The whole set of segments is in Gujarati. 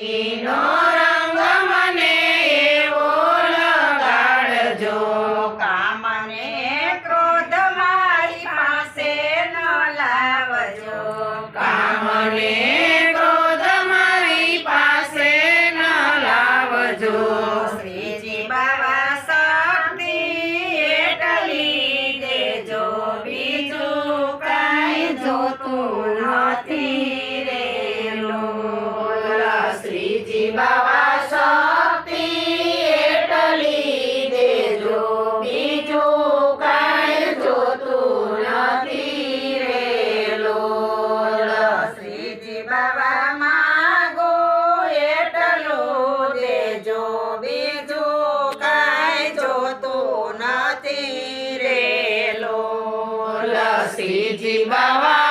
Amen. બાબા શક્તિ એટલી દેજો, બીજું કાંઈ જોતું નથી રે લોલ શ્રીજી બાબા માગો એટલું દેજો, બીજું કાંઈ જોતું નથી રે લોલ શ્રીજી બાવા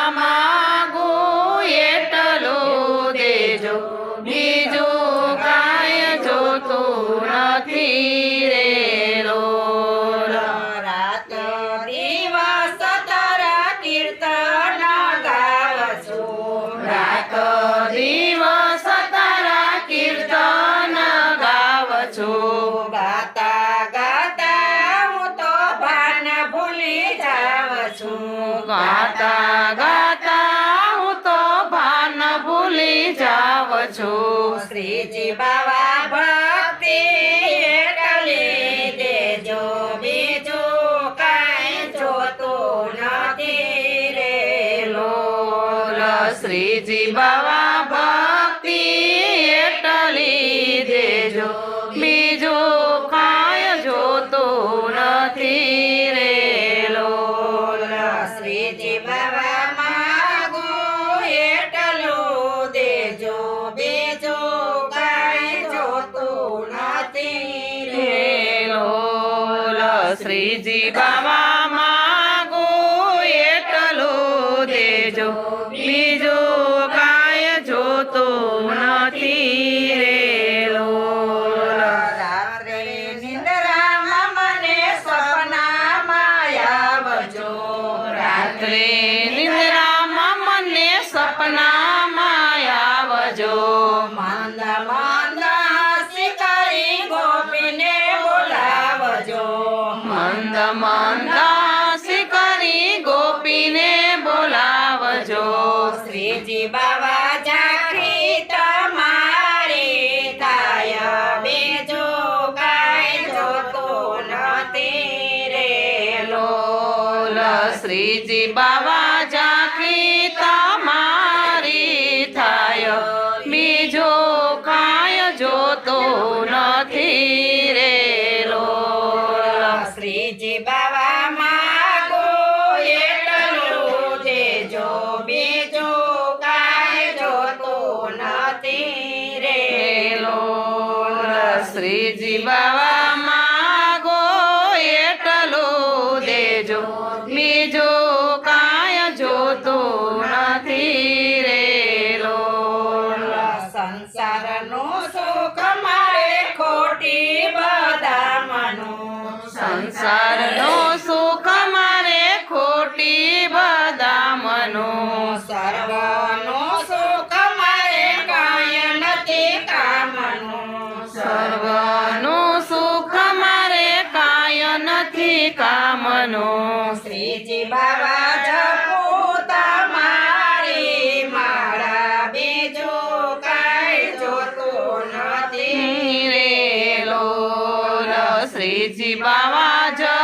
છું ગાતા ગાતા હું તો ભાન ભૂલી જાવ છું. ગાતા ગાતા હું તો ભાન ભૂલી જાવ છું શ્રીજી બાબા ભક્તિ દેજો બીજું કાંઈ જોતું નથી રે શ્રીજી બાવા ભક્તિ એટલી દેજો બીજું કાય જોતો નથી રે લોલ. શ્રીજી બાબા માગો એટલો દેજો બીજો કાય જોતું નથી રે લોલ. શ્રીજી બાવા માગો એટલું દેજો બીજું સપનામાં આવજો માંદા મંદ શિકારી ગોપીને બોલાવજો. માંદા, મંદ શિકારી ગોપીને બોલાવજો. શ્રીજી બાબા ઝાંખી તમારી થાય બીજું, કાંઈ જોતું નથી રે લોલ શ્રીજી બાવા શ્રીજી બાબા માગો એટલું જે જો બીજો કાંઈ જોતું નથી રે લો શ્રીજી બાવા સંસારનો સુખ મારે ખોટી બદામનો. સર્વનો સુખ મારે કાય નથી કામનો. સર્વનો સુખ મારે કાય નથી કામનો. શ્રીજી બાબા જપો મારે મારા બીજો કાય જોતું નથી. રે લોલ શ્રીજી જ